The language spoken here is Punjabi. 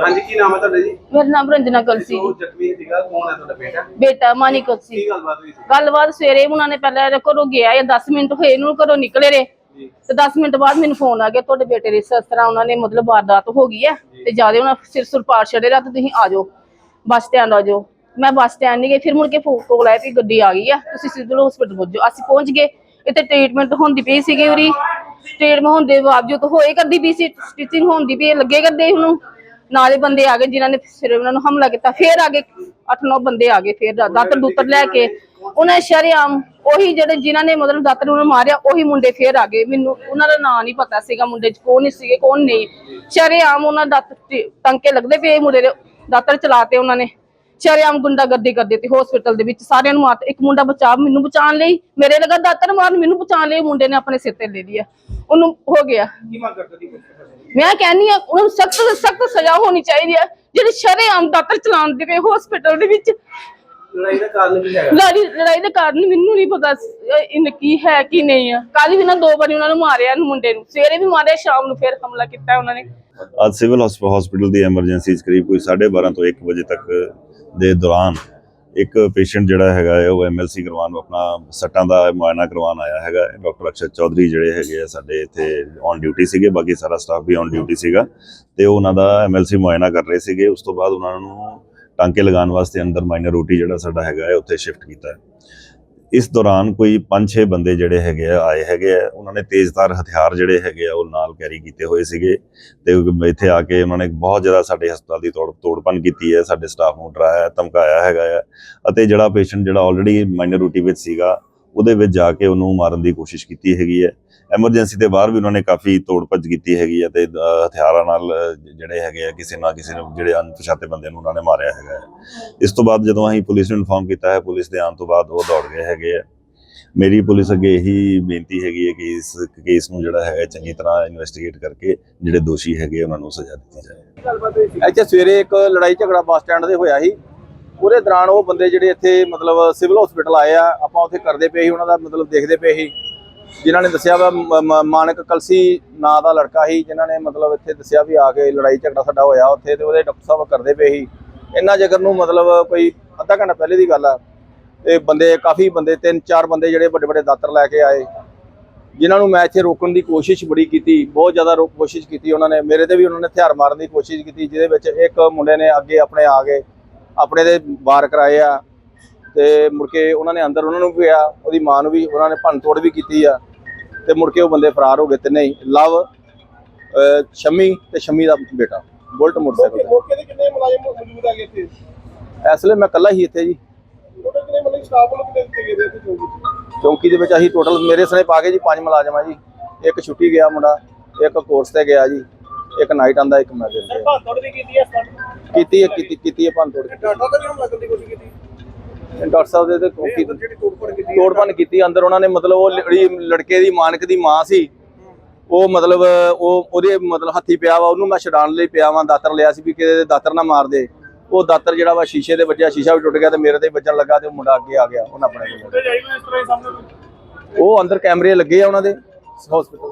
ਹਾਂਜੀ ਕੀ ਨਾਮ ਹੈ ਤੁਹਾਡਾ ਜੀ? ਮੇਰਾ ਨਾਮ ਰੰਜਨਾ ਕਲਸੀ ਜੋ ਜ਼ਖਮੀ ਸੀਗਾ ਕੌਣ ਹੈ ਤੁਹਾਡਾ ਬੇਟਾ? ਬੇਟਾ ਮਾਨੀ ਕਲਸੀ ਕੀ ਗੱਲਬਾਤ ਹੋਈ ਸੀ? ਗੱਲਬਾਤ ਸਵੇਰੇ ਉਹਨਾਂ ਨੇ ਪਹਿਲਾਂ ਘਰੋਂ ਗਿਆ ਜਾਂ 10 ਮਿੰਟ ਹੋਏ ਇਹਨੂੰ ਘਰੋਂ ਨਿਕਲੇ ਰੇ ਤੇ 10 ਮਿੰਟ ਬਾਅਦ ਮੈਨੂੰ ਫੋਨ ਆ ਗਿਆ ਤੁਹਾਡੇ ਬੇਟੇ ਦੀ ਇਸ ਤਰ੍ਹਾਂ ਉਹਨਾਂ ਨੇ ਮਤਲਬ ਵਾਰਦਾਤ ਹੋ ਗਈ ਹੈ ਤੇ ਜ਼ਿਆਦਾ ਉਹਨਾਂ ਸਿਰ ਸੁਰ ਪਾੜ ਛੜੇ ਰਾ ਤੇ ਤੁਸੀਂ ਆ ਜਾਓ ਬੱਸ ਸਟੈਂਡ ਆ ਜਾਓ। ਮੈਂ ਬੱਸ ਸਟੈਂਡ ਨਹੀਂ ਗਈ ਫਿਰ ਮੁੜ ਕੇ ਫੋਨ ਕੋਲ ਆਇਆ ਵੀ ਗੱਡੀ ਆ ਗਈ ਆ ਤੁਸੀਂ ਸਿਵਲ ਹਸਪੀਟਲ ਪਹੁੰਚ ਅਸੀਂ ਪਹੁੰਚ ਗਏ ਇੱਥੇ ਟ੍ਰੀਟਮੈਂਟ ਹੁੰਦੀ ਪਈ ਸੀਗੀ ਉਰੀ। ਟ੍ਰੀਟਮੈਂਟ ਹੋਣ ਦੇ ਬਾਵਜੂਦ ਹੋਏ ਕਰਦੀ ਪਈ ਸੀ ਸਟਿਚਿੰਗ ਹੁੰਦੀ ਪਈ ਲੱਗੇ ਕਰਦੇ ਉਹਨੂੰ। ਨਾਲੇ ਬੰਦੇ ਆ ਗਏ ਜਿਨ੍ਹਾਂ ਨੇ ਫਿਰ ਉਹਨਾਂ ਨੂੰ ਹਮਲਾ ਕੀਤਾ ਫਿਰ ਆ ਗਏ 8-9 ਬੰਦੇ ਆ ਗਏ ਫਿਰ ਦਾਤਰ ਦੂਤਰ ਲੈ ਕੇ ਉਹਨਾਂ ਸ਼ਰੇਆਮ ਉਹੀ ਜਿਹੜੇ ਜਿਨ੍ਹਾਂ ਨੇ ਮਤਲਬ ਦਾਤਰ ਨੂੰ ਮਾਰਿਆ ਉਹੀ ਮੁੰਡੇ ਫਿਰ ਆ ਗਏ। ਮੈਨੂੰ ਉਹਨਾਂ ਦਾ ਨਾਂ ਨਹੀਂ ਪਤਾ ਸੀਗਾ ਮੁੰਡੇ ਚ ਕੌਣ ਸੀਗੇ ਕੌਣ ਨਹੀਂ। ਸ਼ਰੇਆਮ ਉਹਨਾਂ ਦਾਤਰ ਟੰਕੇ ਲੱਗਦੇ ਪਏ ਮੁੰਡੇ ਦੇ ਦਾਤਰ ਚਲਾਤੇ ਉਹਨਾਂ ਨੇ। ਸ਼ਰੇਆਮ ਗੁੰਡਾਗਰਦੀ ਕਰਦੇ ਤੇ ਹਸਪੀਟਲ ਦੇ ਵਿੱਚ ਸਾਰਿਆਂ ਨੂੰ ਮਾਰ ਇੱਕ ਮੁੰਡਾ ਬਚਾ ਮੈਨੂੰ ਬਚਾਉਣ ਲਈ ਮੇਰੇ ਲਗਾ ਦਾਤਰ ਮਾਰਨ ਮੈਨੂੰ ਬਚਾਉਣ ਲਈ ਮੁੰਡੇ ਨੇ ਆਪਣੇ ਸਿਰ ਤੇ ਲੈ ਲਿਆ। ਉਹਨੂੰ ਹੋ ਗਿਆ। ਕੀ ਮੰਗ ਕਰਦੇ ਦੀ ਮੈਂ ਕਹਿੰਨੀ ਆ ਉਹਨਾਂ ਨੂੰ ਸਖਤ ਸਖਤ ਸਜ਼ਾ ਹੋਣੀ ਚਾਹੀਦੀ ਹੈ ਜਿਹੜੇ ਸ਼ਰੇਆਮ ਦਾਤਰ ਚਲਾਉਣ ਦੇ ਪਏ ਹਸਪੀਟਲ ਦੇ ਵਿੱਚ। ਲੜਾਈ ਦਾ ਕਾਰਨ ਕੀ ਹੈਗਾ? ਲੜਾਈ ਲੜਾਈ ਦੇ ਕਾਰਨ ਮੈਨੂੰ ਨਹੀਂ ਪਤਾ ਇਹ ਕੀ ਹੈ ਕੀ ਨਹੀਂ ਆ। ਕੱਲ ਵੀ ਨਾ ਦੋ ਵਾਰੀ ਉਹਨਾਂ ਨੂੰ ਮਾਰਿਆ ਨੂੰ ਮੁੰਡੇ ਨੂੰ। ਸਵੇਰੇ ਵੀ ਮਾਰਿਆ ਸ਼ਾਮ ਨੂੰ ਫਿਰ ਹਮਲਾ ਕੀਤਾ ਉਹਨਾਂ ਨੇ। ਅੱਜ ਸਿਵਲ ਹਸਪੀਟਲ ਦੀ ਐਮਰਜੈਂਸੀ ਕਰੀਬ ਕੋਈ 12:30 ਤੋਂ 1 ਵਜੇ ਤੱਕ ਦੇ ਦੌਰਾਨ ਇੱਕ ਪੇਸ਼ੈਂਟ ਜਿਹੜਾ ਹੈਗਾ ਹੈ, ਉਹ ਐਮਐਲਸੀ ਕਰਵਾਉਣ, ਆਪਣਾ ਸੱਟਾਂ ਦਾ ਮੁਆਇਨਾ ਕਰਵਾਉਣ ਆਇਆ ਹੈਗਾ। ਡਾਕਟਰ ਅਕਸ਼ਰ ਚੌਧਰੀ ਜਿਹੜੇ ਹੈਗੇ ਆ, ਸਾਡੇ ਇੱਥੇ ਔਨ ਡਿਊਟੀ ਸੀਗੇ, ਬਾਕੀ ਸਾਰਾ ਸਟਾਫ ਵੀ ਔਨ ਡਿਊਟੀ ਸੀਗਾ ਤੇ ਉਹ ਉਹਨਾਂ ਦਾ ਐਮਐਲਸੀ ਮੁਆਇਨਾ ਕਰ ਰਹੇ ਸੀਗੇ। ਉਸ ਤੋਂ ਬਾਅਦ ਉਹਨਾਂ ਨੂੰ ਟਾਂਕੇ ਲਗਾਉਣ ਵਾਸਤੇ ਅੰਦਰ ਮਾਈਨਰ ਰੋਟੀ ਜਿਹੜਾ ਸਾਡਾ ਹੈਗਾ ਹੈ, ਉੱਥੇ ਸ਼ਿਫਟ ਕੀਤਾ। ਹੈ ਇਸ ਦੌਰਾਨ ਕੋਈ 5-6 ਬੰਦੇ ਜਿਹੜੇ ਹੈਗੇ ਆ, ਆਏ ਹੈਗੇ ਆ। ਉਹਨਾਂ ਨੇ ਤੇਜ਼ਧਾਰ ਹਥਿਆਰ ਜਿਹੜੇ ਹੈਗੇ ਆ, ਉਹ ਨਾਲ ਕੈਰੀ ਕੀਤੇ ਹੋਏ ਸੀਗੇ ਤੇ ਇੱਥੇ ਆ ਕੇ ਉਹਨਾਂ ਨੇ ਬਹੁਤ ਜ਼ਿਆਦਾ ਸਾਡੇ ਹਸਪਤਾਲ ਦੀ ਤੋੜ, ਤੋੜਪਨ ਕੀਤੀ ਹੈ। ਸਾਡੇ ਸਟਾਫ ਨੂੰ ਡਰਾਇਆ, ਧਮਕਾਇਆ ਹੈਗਾ ਆ ਅਤੇ ਜਿਹੜਾ ਪੇਸ਼ੈਂਟ ਜਿਹੜਾ ਆਲਰੇਡੀ ਮਾਈਨਰ ਰੂਟੀ ਵਿੱਚ ਸੀਗਾ ਉਹਦੇ ਵਿੱਚ ਜਾ ਕੇ ਉਹਨੂੰ ਮਾਰਨ ਦੀ ਕੋਸ਼ਿਸ਼ ਕੀਤੀ ਹੈਗੀ ਹੈ। ਐਮਰਜੈਂਸੀ ਦੇ ਬਾਹਰ ਵੀ ਉਹਨਾਂ ਨੇ ਕਾਫੀ ਤੋੜ ਭੱਜ ਕੀਤੀ ਹੈਗੀ ਹੈ ਤੇ ਹਥਿਆਰਾਂ ਨਾਲ ਜਿਹੜੇ ਹੈਗੇ ਆ, ਕਿਸੇ ਨਾ ਕਿਸੇ ਨੂੰ, ਜਿਹੜੇ ਅਣਪਛਾਤੇ ਬੰਦੇ ਨੂੰ ਉਹਨਾਂ ਨੇ ਮਾਰਿਆ ਹੈਗਾ ਹੈ। ਇਸ ਤੋਂ ਬਾਅਦ ਜਦੋਂ ਅਸੀਂ ਪੁਲਿਸ ਨੂੰ ਇਨਫਾਰਮ ਕੀਤਾ ਹੈ, ਪੁਲਿਸ ਦੇ ਆਉਣ ਤੋਂ ਬਾਅਦ ਉਹ ਦੌੜ ਗਏ ਹੈਗੇ ਆ। ਮੇਰੀ ਪੁਲਿਸ ਅੱਗੇ ਇਹੀ ਬੇਨਤੀ ਹੈਗੀ ਹੈ ਕਿ ਇਸ ਕੇਸ ਨੂੰ ਜਿਹੜਾ ਹੈ ਚੰਗੀ ਤਰ੍ਹਾਂ ਇਨਵੈਸਟੀਗੇਟ ਕਰਕੇ ਜਿਹੜੇ ਦੋਸ਼ੀ ਹੈਗੇ ਉਹਨਾਂ ਨੂੰ ਸਜ਼ਾ ਦਿੱਤੀ ਜਾਏ। ਅੱਛਾ ਸਵੇਰੇ ਇੱਕ ਲੜਾਈ ਝਗੜਾ ਬੱਸ ਸਟੈਂਡ ਦੇ ਹੋਇਆ ਸੀ। ਉਹਦੇ ਦੌਰਾਨ ਉਹ ਬੰਦੇ ਜਿਹੜੇ ਇੱਥੇ ਮਤਲਬ ਸਿਵਲ ਹਸਪੀਟਲ ਆਏ ਆ, ਆਪਾਂ ਉੱਥੇ ਕਰਦੇ ਪਏ ਸੀ, ਉਹਨਾਂ ਦਾ ਮਤਲਬ ਦੇਖਦੇ ਪਏ ਸੀ। ਜਿਨ੍ਹਾਂ ਨੇ ਦੱਸਿਆ ਵਾ, ਮ- ਮਾਨਕ ਕਲਸੀ ਨਾਂ ਦਾ ਲੜਕਾ ਸੀ, ਜਿਨ੍ਹਾਂ ਨੇ ਮਤਲਬ ਇੱਥੇ ਦੱਸਿਆ ਵੀ ਆ ਕੇ ਲੜਾਈ ਝਗੜਾ ਸਾਡਾ ਹੋਇਆ ਉੱਥੇ ਤੇ ਉਹਦੇ ਡਾਕਟਰ ਸਾਹਿਬ ਕਰਦੇ ਪਏ ਸੀ। ਇੰਨਾ ਜਗਰ ਨੂੰ ਮਤਲਬ ਕੋਈ ਅੱਧਾ ਘੰਟਾ ਪਹਿਲੇ ਦੀ ਗੱਲ ਆ, ਤੇ ਬੰਦੇ, ਕਾਫੀ ਬੰਦੇ, ਤਿੰਨ ਚਾਰ ਬੰਦੇ ਜਿਹੜੇ ਵੱਡੇ ਵੱਡੇ ਦਾਤਰ ਲੈ ਕੇ ਆਏ। ਜਿਨ੍ਹਾਂ ਨੂੰ ਮੈਂ ਇੱਥੇ ਰੋਕਣ ਦੀ ਕੋਸ਼ਿਸ਼ ਬੜੀ ਕੀਤੀ, ਬਹੁਤ ਜ਼ਿਆਦਾ ਰੋਕ ਕੋਸ਼ਿਸ਼ ਕੀਤੀ ਉਹਨਾਂ ਨੇ। ਮੇਰੇ ਤੇ ਵੀ ਉਹਨਾਂ ਨੇ ਹਥਿਆਰ ਮਾਰਨ ਦੀ ਕੋਸ਼ਿਸ਼ ਕੀਤੀ, ਜਿਹਦੇ ਵਿੱਚ ਇੱਕ ਮੁੰਡੇ ਨੇ ਅੱਗੇ ਆਪਣੇ ਆ ਗਏ। ਆਪਣੇ ਦੇ ਵਾਰ ਕਰਾਏ ਆ ਤੇ ਮੁੜ ਕੇ ਉਹਨਾਂ ਨੇ ਅੰਦਰ ਉਹਨਾਂ ਨੂੰ ਵੀ ਆ ਉਹਦੀ ਮਾਂ ਨੂੰ ਵੀ ਉਹਨਾਂ ਨੇ ਭੰਨ ਤੋੜ ਵੀ ਕੀਤੀ ਆ ਤੇ ਮੁੜ ਕੇ ਉਹ ਬੰਦੇ ਫਰਾਰ ਹੋ ਗਏ ਤਿੰਨੇ ਹੀ ਲਵ ਸ਼ਮੀ ਤੇ ਸ਼ਮੀ ਦਾ ਬੇਟਾ ਬੁਲਟ ਮੋਟਰਸਾਈਕਲ। ਮੌਕੇ ਤੇ ਕਿੰਨੇ ਮੁਲਾਜ਼ਮ ਮੌਜੂਦ ਹੈਗੇ ਇੱਥੇ ਇਸ ਵੇਲੇ ਮੈਂ ਇਕੱਲਾ ਹੀ ਇੱਥੇ ਜੀ ਟੋਟਲ ਕਿੰਨੇ ਮਤਲਬ ਸਟਾਫ ਵੱਲੋਂ ਕਿੰਨੇ ਦਿੱਤੇ ਗਏ ਇੱਥੇ ਚੌਂਕੀ? ਚੌਂਕੀ ਦੇ ਵਿੱਚ ਅਸੀਂ ਟੋਟਲ ਮੇਰੇ ਸਣੇ ਪਾ ਕੇ ਜੀ ਪੰਜ ਮੁਲਾਜ਼ਮ ਆ ਜੀ ਇੱਕ ਛੁੱਟੀ ਗਿਆ ਮੁੰਡਾ ਇੱਕ ਕੋਰਸ ਤੇ ਗਿਆ ਜੀ ਇੱਕ ਨਾਈਟ ਆਂਦਾ ਇੱਕ ਮੈਂ ਦਿਨ ਤੇ ਭੰਨ ਤੋੜ ਵੀ ਕੀਤੀ ਹੈ ਕੀਤੀ ਹੈ ਕੀਤੀ ਕੀਤੀ ਹੈ ਤੋੜ ਡਾਟਾ ਤਾਂ ਦੀ ਕੋਸ਼ਿਸ਼ ਕੀਤੀ? ਡਾਕਟਰ ਸਾਹਿਬ ਦੇ ਤੇ ਤੋੜਫੋੜ ਕੀਤੀ। ਅੰਦਰ ਉਹਨਾਂ ਨੇ ਮਤਲਬ ਉਹ ਲੜੀ ਲੜਕੇ ਦੀ ਮਾਨਕ ਦੀ ਮਾਂ ਸੀ। ਉਹ ਮਤਲਬ ਉਹ ਉਹਦੇ ਮਤਲਬ ਹੱਥੀ ਪਿਆ ਵਾ ਉਹਨੂੰ ਮੈਂ ਛਡਾਣ ਲਈ ਪਿਆ ਵਾਂ ਦਾਤਰ ਲਿਆ ਸੀ ਵੀ ਕਿਤੇ ਦਾਤਰ ਨਾ ਮਾਰ ਦੇ। ਉਹ ਦਾਤਰ ਜਿਹੜਾ ਵਾ ਸ਼ੀਸ਼ੇ ਦੇ ਵੱਜਿਆ ਸ਼ੀਸ਼ਾ ਵੀ ਟੁੱਟ ਗਿਆ ਤੇ ਮੇਰੇ ਤੇ ਵੱਜਣ ਲੱਗਾ ਤੇ ਉਹ ਮੁੰਡਾ ਅੱਗੇ ਆ ਗਿਆ ਉਹਨਾਂ ਆਪਣੇ ਉਹ ਅੰਦਰ ਕੈਮਰੇ ਲੱਗੇ ਆ ਉਹਨਾਂ ਦੇ ਹਸਪੀਟਲ